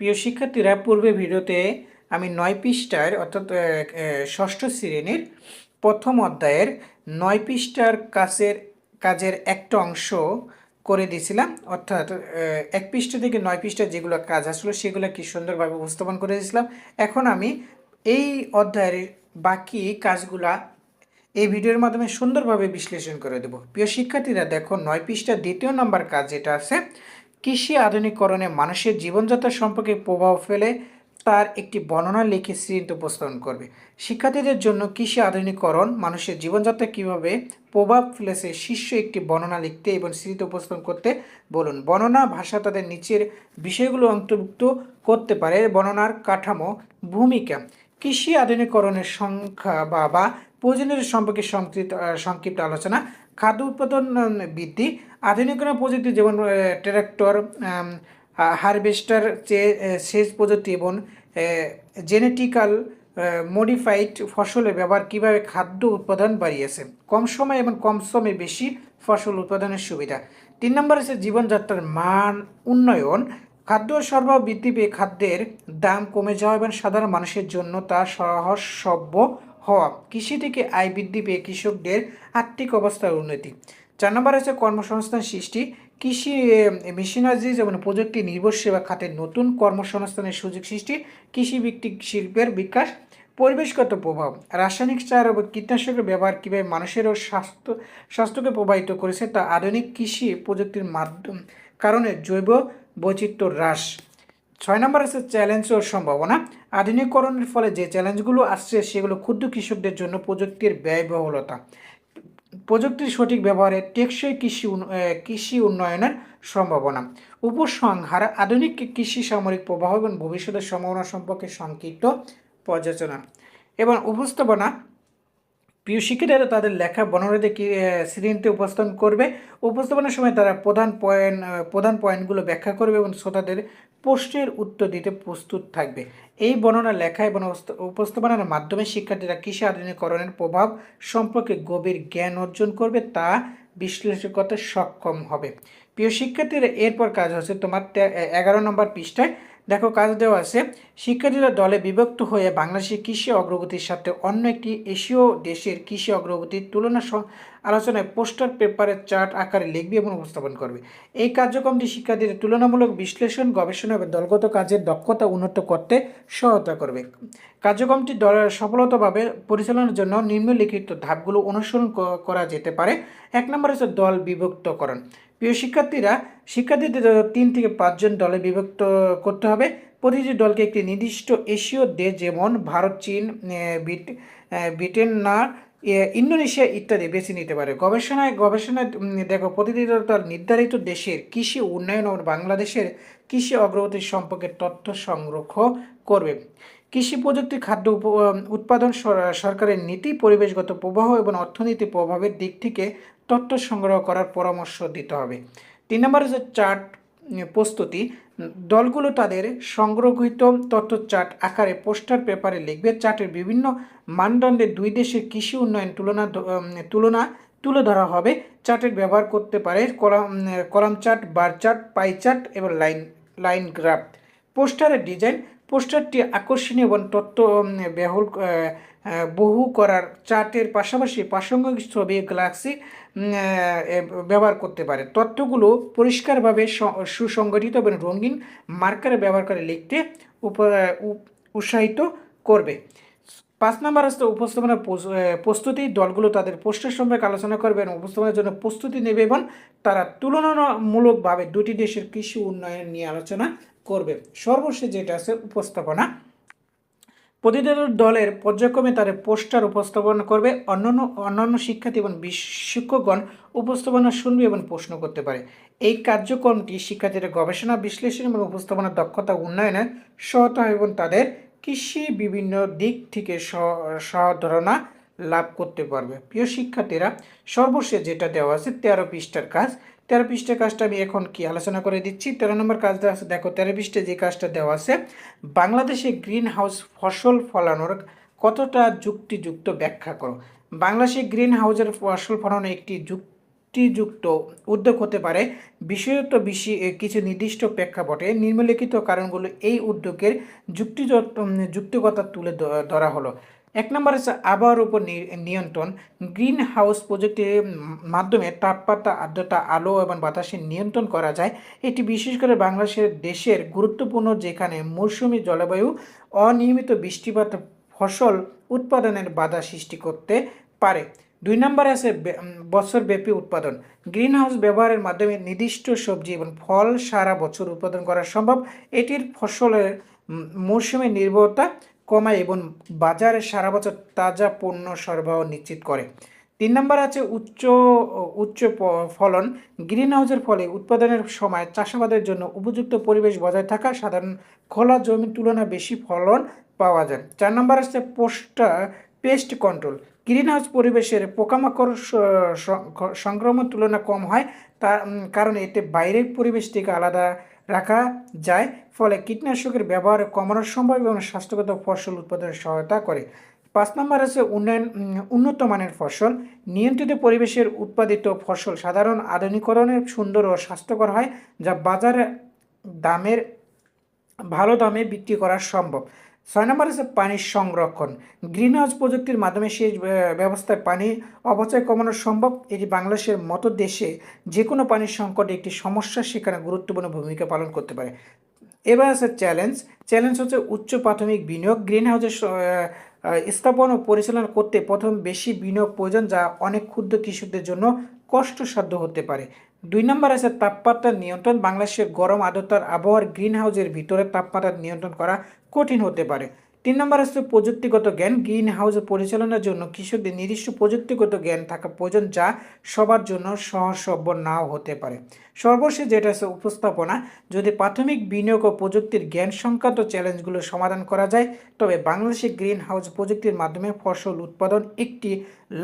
প্রিয় শিক্ষার্থীরা, পূর্বে ভিডিওতে আমি নয় পৃষ্ঠার, অর্থাৎ ষষ্ঠ শ্রেণির প্রথম অধ্যায়ের নয় পৃষ্ঠার কাছের, কাজের একটা অংশ করে দিয়েছিলাম। অর্থাৎ এক পৃষ্ঠা থেকে নয় পৃষ্ঠা যেগুলো কাজ আসলো, সেগুলো কি সুন্দরভাবে উপস্থাপন করে দিয়েছিলাম। এখন আমি এই অধ্যায়ের বাকি কাজগুলা এই ভিডিওর মাধ্যমে সুন্দরভাবে বিশ্লেষণ করে দেব। প্রিয় শিক্ষার্থীরা, দেখো নয় পৃষ্ঠার দ্বিতীয় নম্বর কাজ যেটা আছে কৃষি আধুনিকরণে মানুষের জীবনযাত্রা সম্পর্কে প্রভাব ফেলে তার একটি বর্ণনা লিখে শ্রেণীতে উপস্থাপন করবে। শিক্ষার্থীদের জন্য কৃষি আধুনিকরণ মানুষের জীবনযাত্রা কীভাবে প্রভাব ফেলেছে শীর্ষ একটি বর্ণনা লিখতে এবং শ্রেণীতে উপস্থাপন করতে বলুন। বর্ণনা ভাষা তাদের নিচের বিষয়গুলো অন্তর্ভুক্ত করতে পারে। বর্ণনার কাঠামো, ভূমিকা, কৃষি আধুনিকরণের সংখ্যা বা বা প্রয়োজনীয় সম্পর্কে সংক্ষিপ্ত সংক্ষিপ্ত আলোচনা খাদ্য উৎপাদন বৃদ্ধি আধুনিকরণ প্রযুক্তি যেমন ট্রাক্টর হারভেস্টার সেচ প্রযুক্তি এবং জেনেটিক্যাল মডিফাইড ফসলের ব্যবহার কীভাবে খাদ্য উৎপাদন বাড়িয়েছে? কম সময় এবং কম সময়ে বেশি ফসল উৎপাদনের সুবিধা। তিন নম্বর হচ্ছে জীবনযাত্রার মান উন্নয়ন। খাদ্য সরবরাহ বৃদ্ধি পেয়ে খাদ্যের দাম কমে যাওয়া এবং সাধারণ মানুষের জন্য তা সহজসভ্য হওয়া কৃষি থেকে আয় বৃদ্ধি পেয়ে কৃষকদের আর্থিক অবস্থার উন্নতি। চার নম্বর হচ্ছে কর্মসংস্থান সৃষ্টি, কৃষি মেশিনারিজ এবং প্রযুক্তি নির্ভর সেবা খাতের নতুন কর্মসংস্থানের সুযোগ সৃষ্টি কৃষি ভিত্তিক শিল্পের বিকাশ, পরিবেশগত প্রভাব, রাসায়নিক সার এবং কীটনাশকের ব্যবহার কীভাবে মানুষের ও স্বাস্থ্য, স্বাস্থ্যকে প্রভাবিত করেছে তা আধুনিক কৃষি প্রযুক্তির মাধ্যম, কারণে জৈব বৈচিত্র্য হ্রাস। ছয় নম্বর আছে চ্যালেঞ্জ ও সম্ভাবনা আধুনিকরণের ফলে যে চ্যালেঞ্জগুলো আসছে, সেগুলো ক্ষুদ্র কৃষকদের জন্য প্রযুক্তির ব্যয়বহুলতা। প্রযুক্তির সঠিক ব্যবহারে টেকসই কৃষি কৃষি উন্নয়নের সম্ভাবনা। উপসংহার, আধুনিক কৃষি সামরিক প্রবাহ এবং ভবিষ্যতের সম্ভাবনা সম্পর্কে সংক্ষিপ্ত পর্যালোচনা। এবং উপস্থাপনা প্রিয় শিক্ষার্থীরা, তাদের লেখা বর্ণনাতে শ্রেণীতে উপস্থাপন করবে। উপস্থাপনের সময় তারা প্রধান পয়েন্ট প্রধান পয়েন্টগুলো ব্যাখ্যা করবে এবং শ্রোতাদের প্রশ্নের উত্তর দিতে প্রস্তুত থাকবে। এই বর্ণনা লেখা এবং উপস্থাপনার মাধ্যমে শিক্ষার্থীরা কৃষি আধুনিকরণের প্রভাব সম্পর্কে গভীর জ্ঞান অর্জন করবে, তা বিশ্লেষণ করতে সক্ষম হবে। প্রিয় শিক্ষার্থীরা, এরপর কাজ হচ্ছে তোমার এগারো নম্বর পৃষ্ঠায়। দেখো, কাজ দেওয়া আছে। শিক্ষার্থীরা দলে বিভক্ত হয়ে বাংলাদেশের কৃষি অগ্রগতির সাথে অন্য একটি এশীয় দেশের কৃষি অগ্রগতির তুলনা আলোচনায় পোস্টার পেপারের চার্ট আকারে লিখবে এবং উপস্থাপন করবে। এই কার্যক্রমটি শিক্ষার্থীদের তুলনামূলক বিশ্লেষণ, গবেষণা এবং দলগত কাজের দক্ষতা উন্নত করতে সহায়তা করবে। কার্যক্রমটি সফলতাভাবে পরিচালনার জন্য নিম্নলিখিত ধাপগুলো অনুসরণ করা যেতে পারে। এক নম্বর হচ্ছে দল বিভক্তকরণ। প্রিয় শিক্ষার্থীরা, শিক্ষার্থীদের তিন থেকে পাঁচজন দলে বিভক্ত করতে হবে। প্রতিটি দলকে একটি নির্দিষ্ট এশীয় দেশ, যেমন ভারত, চীন ব্রিট- ব্রিটেন, না ইন্দোনেশিয়া, ইত্যাদি বেছে নিতে পারে। গবেষণায় গবেষণায় দেখো দল নির্ধারিত দেশের কৃষি উন্নয়ন ও বাংলাদেশের কৃষি অগ্রগতি সম্পর্কে তথ্য সংগ্রহ করবে। কৃষি প্রযুক্তি, খাদ্য উৎপাদন সরকারের নীতি, পরিবেশগত প্রবাহ এবং অর্থনীতি প্রভাবের দিক থেকে তথ্য সংগ্রহ করার পরামর্শ দিতে হবে। তিন নম্বর হচ্ছে চার্ট প্রস্তুতি। দলগুলো তাদের সংগ্রহিত তথ্য চার্ট আকারে পোস্টার পেপারে লিখবে। চার্টের বিভিন্ন মানদণ্ডে দুই দেশের কৃষি উন্নয়ন তুলনা তুলনা তুলে ধরা হবে। চার্টের ব্যবহার করতে পারে column column chart bar chart pie chart এবং লাইন লাইন গ্রাফ। পোস্টারের ডিজাইন পোস্টারটি আকর্ষণীয় এবং তথ্য আহ, বহু করার চার্টের পাশাপাশি প্রাসঙ্গিক ছবি গ্যালাক্সি ব্যবহার করতে পারে। তথ্যগুলো পরিষ্কারভাবে সুসংগঠিত এবং রঙিন মার্কারে ব্যবহার করে লিখতে উৎসাহিত করবে। পাঁচ নম্বর হচ্ছে উপস্থাপনা প্রস্তুতি। দলগুলো তাদের পোস্টার সম্পর্কে আলোচনা করবে এবং উপস্থাপনার জন্য প্রস্তুতি নেবে এবং তারা তুলনামূলকভাবে দুটি দেশের কৃষি উন্নয়ন নিয়ে আলোচনা করবে। সর্বশেষ যেটা আছে উপস্থাপনা। প্রতিটি দলের পর্যায়ক্রমে তাদের পোস্টার উপস্থাপন করবে অন্যান্য অন্যান্য শিক্ষার্থী এবং শিক্ষকগণ উপস্থাপনা শুনবে এবং প্রশ্ন করতে পারে। এই কার্যক্রমটি শিক্ষার্থীদের গবেষণা, বিশ্লেষণ এবং উপস্থাপনার দক্ষতা উন্নয়নে সহায়তা এবং তাদের কৃষি বিভিন্ন দিক থেকে সহধারণা লাভ করতে পারবে। প্রিয় শিক্ষার্থীরা, সর্বশেষ যেটা দেওয়া আছে তেরো পৃষ্ঠার কাজ। তেরো পৃষ্ঠার কাজটা আমি এখন কি আলোচনা করে দিচ্ছি? তেরো নম্বর কাজটা আছে, দেখো, তেরো পৃষ্ঠায় যে কাজটা দেওয়া আছে, বাংলাদেশে গ্রিন হাউস ফসল ফলানোর কতটা যুক্তিযুক্ত ব্যাখ্যা করো? বাংলাদেশে গ্রিন হাউসের ফসল ফলানো একটি যুক্ত যুক্তিযুক্ত উদ্যোগ হতে পারে, বিশেষত বেশি কিছু নির্দিষ্ট প্রেক্ষাপটে। নিম্নলিখিত কারণগুলো এই উদ্যোগের যুক্তিযুক্ত যুক্তিকতা তুলে ধরা হলো। এক নম্বর হচ্ছে আবহাওয়ার উপর নিয়ন্ত্রণ। গ্রিন হাউস প্রযুক্তির মাধ্যমে তাপমাত্রা, আর্দ্রতা, আলো এবং বাতাসে নিয়ন্ত্রণ করা যায়। এটি বিশেষ করে বাংলাদেশের দেশের গুরুত্বপূর্ণ যেখানে মৌসুমি জলবায়ু অনিয়মিত বৃষ্টিপাত ফসল উৎপাদনের বাধা সৃষ্টি করতে পারে। দুই নম্বরে আছে বছরব্যাপী উৎপাদন। গ্রিন হাউস ব্যবহারের মাধ্যমে নির্দিষ্ট সবজি এবং ফল সারা বছর উৎপাদন করা সম্ভব। এটির ফসলের মৌসুমে নির্ভরতা কমায় এবং বাজারে সারা বছর তাজা পণ্য সরবরাহ নিশ্চিত করে। তিন নম্বর আছে উচ্চ উচ্চ ফলন। গ্রিন হাউসের ফলে উৎপাদনের সময় চাষাবাদের জন্য উপযুক্ত পরিবেশ বজায় থাকা, সাধারণ খোলা জমির তুলনায় বেশি ফলন পাওয়া যায়। চার নম্বর আছে পোস্টা, পেস্ট কন্ট্রোল। গ্রিন হাউস পরিবেশের পোকামাকড় সংক্রমণ তুলনা কম হয় তার কারণ এতে বাইরের পরিবেশ থেকে আলাদা রাখা যায়, ফলে কীটনাশকের ব্যবহার কমানো সম্ভব এবং স্বাস্থ্যগত ফসল উৎপাদনে সহায়তা করে। পাঁচ নম্বর আছে উন্নয়ন উন্নত মানের ফসল। নিয়ন্ত্রিত পরিবেশের উৎপাদিত ফসল সাধারণ আধুনিকরণের সুন্দর ও স্বাস্থ্যকর হয়, যা বাজারে দামের, ভালো দামে বিক্রি করা সম্ভব। ছয় নম্বর আছে পানির সংরক্ষণ। গ্রিন হাউস প্রযুক্তির মাধ্যমে ব্য- ব্যবস্থায় পানি অপচয় কমানো সম্ভব। এটি বাংলাদেশের মতো দেশে যে কোনো পানির সংকট একটি সমস্যা সেখানে গুরুত্বপূর্ণ ভূমিকা পালন করতে পারে। এবার আছে চ্যালেঞ্জ। চ্যালেঞ্জ হচ্ছে উচ্চ প্রাথমিক বিনিয়োগ। গ্রিন হাউসের স্থাপন ও পরিচালনা করতে প্রথম বেশি বিনিয়োগ প্রয়োজন, যা অনেক ক্ষুদ্র কৃষকদের জন্য কষ্টসাধ্য হতে পারে। দুই নম্বর আছে তাপমাত্রা নিয়ন্ত্রণ। বাংলাদেশের গরম আর্দ্রতার আবহাওয়ার গ্রিন হাউসের ভিতরে তাপমাত্রা নিয়ন্ত্রণ করা কঠিন হতে পারে। তিন নম্বর আসছে প্রযুক্তিগত জ্ঞান। গ্রিন হাউস পরিচালনার জন্য কৃষকদের নির্দিষ্ট প্রযুক্তিগত জ্ঞান থাকা প্রয়োজন যা সবার জন্য সহজলভ্য নাও হতে পারে। সর্বশেষ যেটা আছে উপস্থাপনা। যদি প্রাথমিক বিনিয়োগ ও প্রযুক্তির জ্ঞান সংক্রান্ত চ্যালেঞ্জগুলো সমাধান করা যায়, তবে বাংলাদেশে গ্রিন হাউস প্রযুক্তির মাধ্যমে ফসল উৎপাদন একটি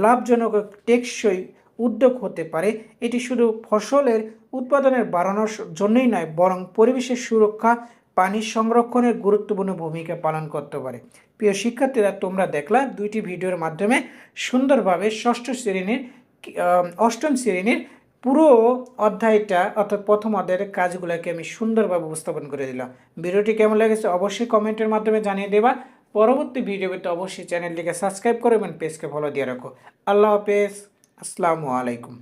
লাভজনক টেকসই উদ্যোগ হতে পারে। এটি শুধু ফসলের উৎপাদনের বাড়ানোর জন্যই নয়, বরং পরিবেশের সুরক্ষা পানি সংরক্ষণের গুরুত্বপূর্ণ ভূমিকা পালন করতে পারে। প্রিয় শিক্ষার্থীরা, তোমরা দেখলা দুইটি ভিডিওর মাধ্যমে সুন্দরভাবে ষষ্ঠ শ্রেণির অষ্টম শ্রেণির পুরো অধ্যায়টা অর্থাৎ প্রথম অধ্যায়ের কাজগুলোকে আমি সুন্দরভাবে উপস্থাপন করে দিলাম। ভিডিওটি কেমন লেগেছে অবশ্যই কমেন্টের মাধ্যমে জানিয়ে দেবা। পরবর্তী ভিডিওতে অবশ্যই চ্যানেলটিকে সাবস্ক্রাইব করো এবং পেজকে ফলো দিয়ে রাখো। আল্লাহ হাফেজ। আসসালামু আলাইকুম।